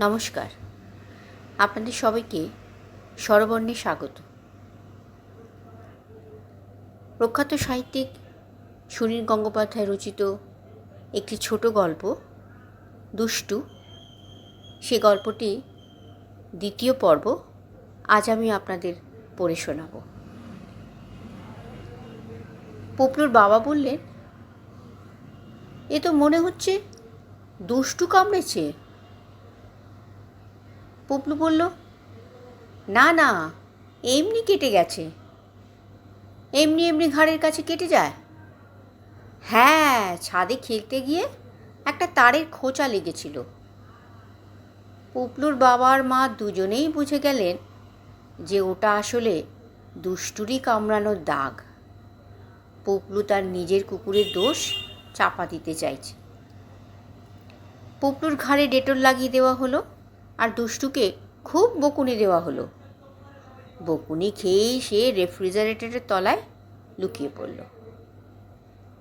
নমস্কার। আপনাদের সবাইকে স্বরবর্ণে স্বাগত। প্রখ্যাত সাহিত্যিক সুনীল গঙ্গোপাধ্যায় রচিত একটি ছোট গল্প, দুষ্টু, সে গল্পটি দ্বিতীয় পর্ব আজ আমি আপনাদের পড়ে শোনাব। পপলুর বাবা বললেন, এ তো মনে হচ্ছে দুষ্টু কামড়েছে। পুপলু বলল, না না, এমনি কেটে গেছে। এমনি এমনি ঘাড়ের কাছে কেটে যায়? হ্যাঁ ছাদে খেলতে গিয়ে একটা তারের খোঁচা লেগেছিল। পুপলুর বাবার মা দুজনেই বুঝে গেলেন যে ওটা আসলে দুষ্টুরি কামড়ানোর দাগ। পুপলু তার নিজের কুকুরের দোষ চাপা দিতে চাইছে। পুপলুর ঘাড়ে ডেটল লাগিয়ে দেওয়া হলো। আর দুষ্টুকে খুব বকুনি দেওয়া হলো। বকুনি খেয়েই সে রেফ্রিজারেটরের তলায় লুকিয়ে পড়ল।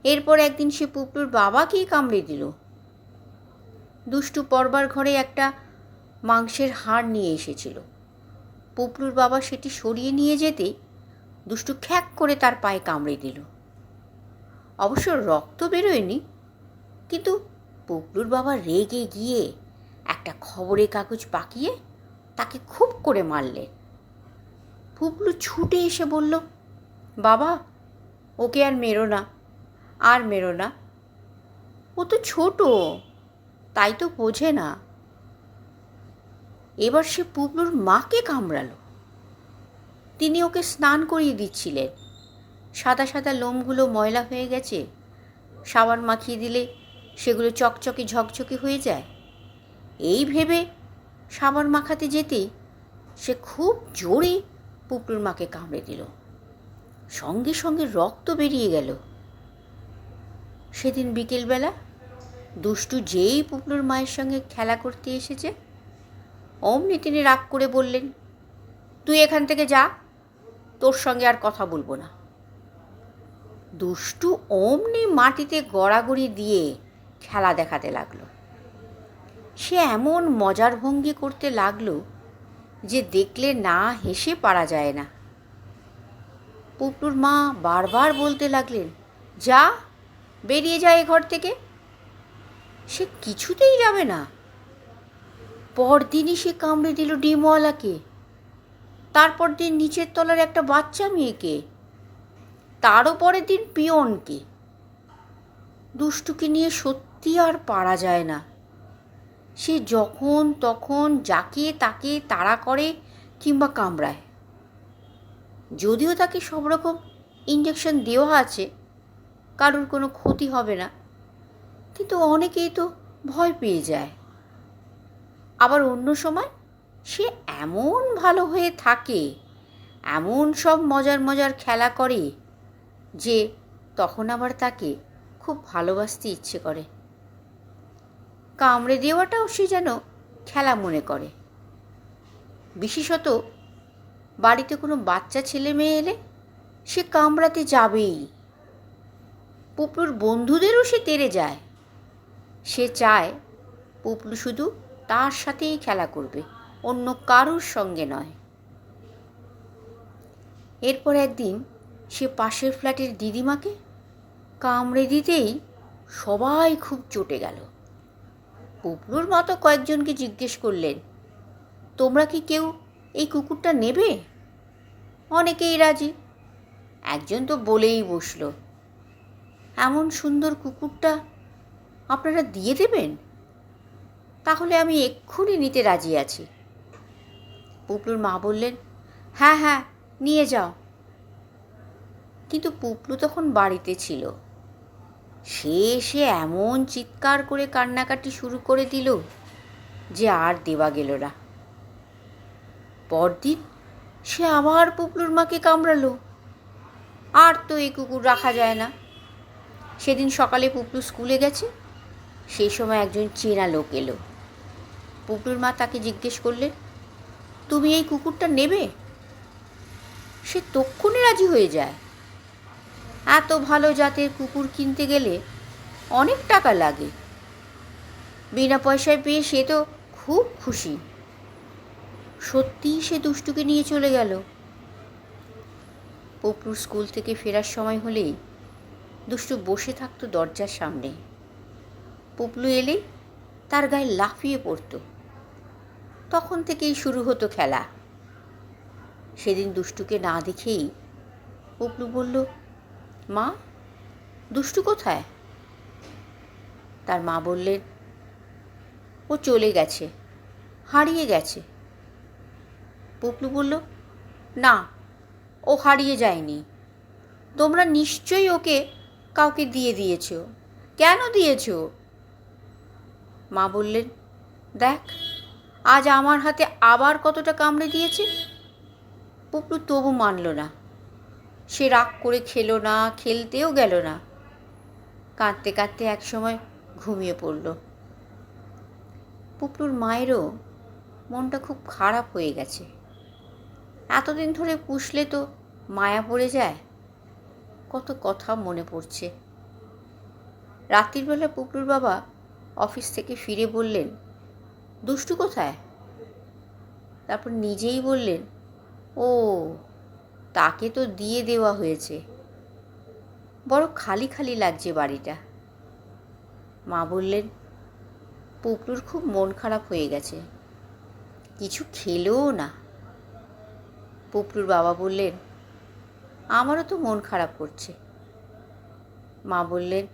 এরপর একদিন সে পুপলুর বাবাকেই কামড়ে দিল। দুষ্টু পরবার ঘরে একটা মাংসের হাড় নিয়ে এসেছিল। পুপলুর বাবা সেটি সরিয়ে নিয়ে যেতে দুষ্টু খ্যাক করে তার পায়ে কামড়ে দিল। অবশ্য রক্ত বেরোয়নি, কিন্তু পুপলুর বাবা রেগে গিয়ে একটা খবরের কাগজ পাকিয়ে তাকে খুব করে মারলেন পুপলু ছুটে এসে বলল, বাবা, ওকে আর মেরো না, আর মেরো না। ও তো ছোট, তাই তো বোঝে না। এবার সে পুপলুর মাকে কামড়ালো। তিনি ওকে স্নান করিয়ে দিচ্ছিলেন। সাদা সাদা লোমগুলো ময়লা হয়ে গেছে, সাবান মাখিয়ে দিলে সেগুলো চকচকে ঝকঝকে হয়ে যায়। এই ভেবে সাবান মাখাতে যেতেই সে খুব জোরে পুপলুর মাকে কামড়ে দিল। সঙ্গে সঙ্গে রক্ত বেরিয়ে গেল। সেদিন বিকেলবেলা দুষ্টু যেই পুপলুর মায়ের সঙ্গে খেলা করতে এসেছে, অমনি তিনি রাগ করে বললেন, তুই এখান থেকে যা, তোর সঙ্গে আর কথা বলব না। দুষ্টু অমনি মাটিতে গড়াগড়ি দিয়ে খেলা দেখাতে লাগল। সে এমন মজার ভঙ্গি করতে লাগল যে দেখলে না হেসে পারা যায় না। পুপলুর মা বারবার বলতে লাগলেন, যা, বেরিয়ে যায় ঘর থেকে। সে কিছুতেই যাবে না। পরদিনই সে কামড়ে দিল ডিমওয়ালাকে। তারপর দিন নিচের তলার একটা বাচ্চা মেয়েকে। তারও পরের দিন পিয়নকে। দুষ্টুকে নিয়ে সত্যি আর পারা যায় না। সে যখন তখন যাকে তাকে তাড়া করে কিংবা কামড়ায়। যদিও তাকে সব রকম ইঞ্জেকশন দেওয়া আছে, কারোর কোনো ক্ষতি হবে না, কিন্তু অনেকেই তো ভয় পেয়ে যায়। আবার অন্য সময় সে এমন ভালো হয়ে থাকে, এমন সব মজার মজার খেলা করে যে তখন আবার তাকে খুব ভালোবাসতে ইচ্ছে করে। কামড়ে দেওয়াটাও সে যেন খেলা মনে করে। বিশেষত বাড়িতে কোনো বাচ্চা ছেলে মেয়ে এলে সে কামড়াতে যাবেই। পুপলুর বন্ধুদেরও সে তেড়ে যায়। সে চায় পুপলু শুধু তার সাথেই খেলা করবে, অন্য কারুর সঙ্গে নয়। এরপর একদিন সে পাশের ফ্ল্যাটের দিদিমাকে কামড়ে দিতেই সবাই খুব চটে গেল। পুপলুর মতো কয়েকজনকে জিজ্ঞেস করলেন, তোমরা কি কেউ এই কুকুরটা নেবে? অনেকেই রাজি। একজন তো বলেই বসল। এমন সুন্দর কুকুরটা আপনারা দিয়ে দেবেন? তাহলে আমি এক্ষুনি নিতে রাজি আছি। পুপলুর মা বললেন হ্যাঁ হ্যাঁ নিয়ে যাও। কিন্তু পুপলু তখন বাড়িতে ছিল। সে এসে এমন চিৎকার করে কান্নাকাটি শুরু করে দিল যে আর দেওয়া গেল না। পরদিন সে আবার পুপলুর মাকে কামড়ালো। আর তো এই কুকুর রাখা যায় না। সেদিন সকালে পুপলু স্কুলে গেছে সেই সময় একজন চেনা লোক এলো। পুপলুর মা তাকে জিজ্ঞেস করলেন, তুমি এই কুকুরটা নেবে? সে তক্ষণে রাজি হয়ে যায়। এত ভালো জাতের কুকুর কিনতে গেলে অনেক টাকা লাগে। বিনা পয়সায় পেয়ে সে তো খুব খুশি। সত্যিই সে দুষ্টুকে নিয়ে চলে গেল। পপুর স্কুল থেকে ফেরার সময় হলেই দুষ্টু বসে থাকতো দরজার সামনে। পুপলু এলে তার গায়ে লাফিয়ে পড়তো। তখন থেকেই শুরু হতো খেলা। সেদিন দুষ্টুকে না দেখেই পুপলু বলল মা, দুষ্টু কোথায়? তার মা বললেন, ও চলে গেছে, হারিয়ে গেছে। পুপলু বলল, না, ও হারিয়ে যায়নি। তোমরা নিশ্চয়ই ওকে কাউকে দিয়ে দিয়েছ। কেন দিয়েছ? মা বললেন, দেখ, আজ আমার হাতে আবার কতটা কামড়ে দিয়েছে। পুপলু তবু মানল না। সে রাগ করে খেলো না, খেলতেও গেল না। কাঁদতে কাঁদতে একসময় ঘুমিয়ে পড়ল। পুপলুর মায়েরও মনটা খুব খারাপ হয়ে গেছে। এতদিন ধরে পুষলে তো মায়া পড়ে যায়। কত কথা মনে পড়ছে। রাত্রিবেলা পুপলুর বাবা অফিস থেকে ফিরে বললেন, দুষ্টু কোথায়? তারপর নিজেই বললেন, ও তাকে তো দিয়ে দেওয়া হয়েছে। বড় খালি খালি লাগছে বাড়িটা। মা বললেন পুপলুর খুব মন খারাপ হয়ে গেছে। কিছু খেলেও না। পুপলুর বাবা বললেন, আমারও তো মন খারাপ করছে। মা বললেন,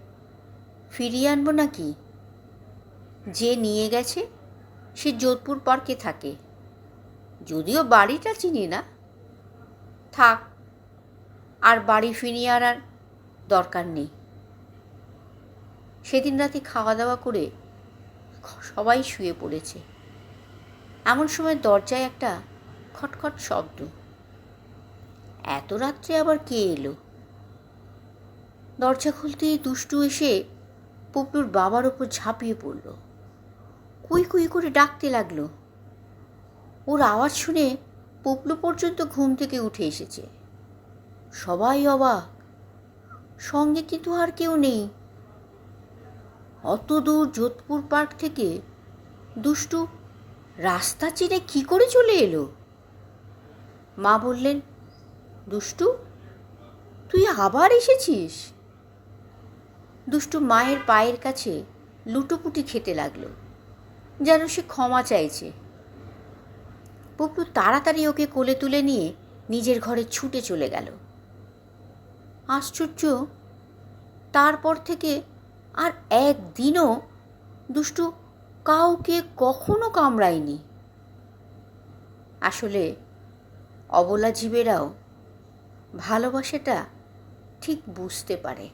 ফিরিয়ে আনব নাকি? যে নিয়ে গেছে, সে যোধপুর পার্কে থাকে। যদিও বাড়িটা চিনি না থাক, আর বাড়ি ফিরিয়ে আনার দরকার নেই। সেদিন রাতে খাওয়া দাওয়া করে সবাই শুয়ে পড়েছে। এমন সময় দরজায় একটা খটখট শব্দ। এত রাত্রে আবার কে এলো? দরজা খুলতেই দুষ্টু এসে পুপলুর বাবার ওপর ঝাঁপিয়ে পড়ল। কুই কুই করে ডাকতে লাগল। ওর আওয়াজ শুনে পুপলু পর্যন্ত ঘুম থেকে উঠে এসেছে। সবাই অবাক। সঙ্গে কিন্তু আর কেউ নেই। অত দূর যোধপুর পার্ক থেকে দুষ্টু রাস্তা চিনে কি করে চলে এলো? মা বললেন, দুষ্টু, তুই আবার এসেছিস? দুষ্টু মায়ের পায়ের কাছে লুটোপুটি খেতে লাগল, যেন সে ক্ষমা চাইছে। পুপলু তাড়াতাড়ি ওকে কোলে তুলে নিয়ে নিজের ঘরে ছুটে চলে গেল। আশ্চর্য, তারপর থেকে আর একদিনও দুষ্টু কাউকে কখনো কামড়ায়নি। আসলে অবলা জীবেরাও ভালোবাসাটা ঠিক বুঝতে পারে।